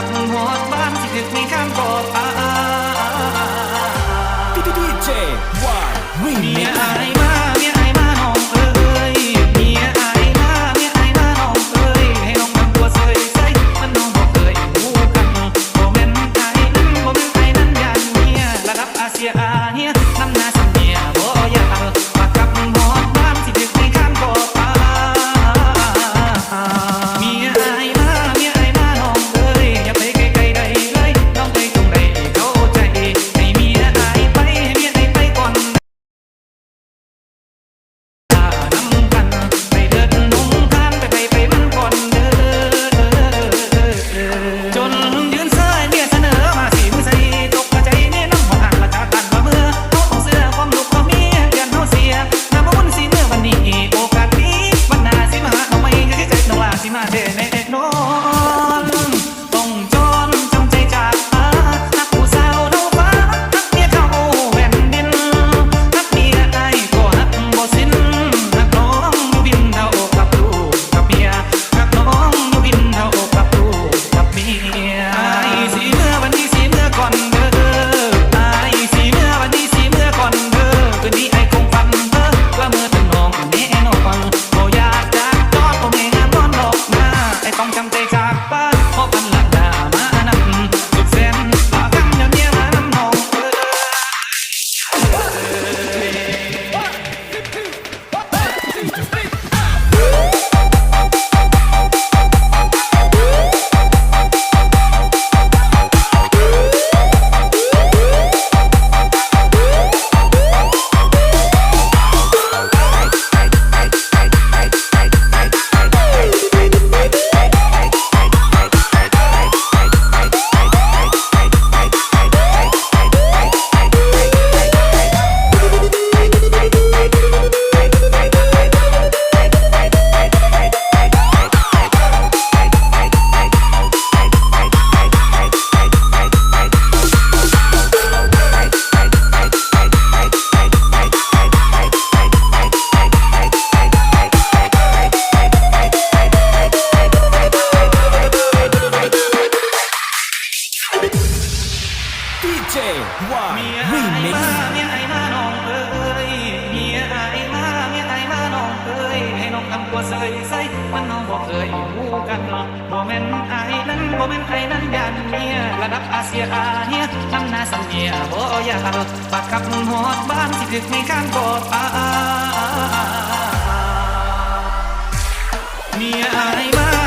กับมึงหอดบ้านสิถึกมีข้ามกอดอาดีเจวายมีอะไร one ะไรมาเมียไอมาน้องเอ้ยเมียไอมาเมียไอมาน้องเอ้ยให้น้องทำตัวเสยใส่มันน้องบอกเคยรู้กันหรอกบ่แม่นไอนั้นบ่แม่นใครนั้นยานเมียระดับอาเซียอาเฮียทำหน้าสันเมียบ่อยากปากกับหอดบ้านสิถึกในข้างกอดอาเมียไอมา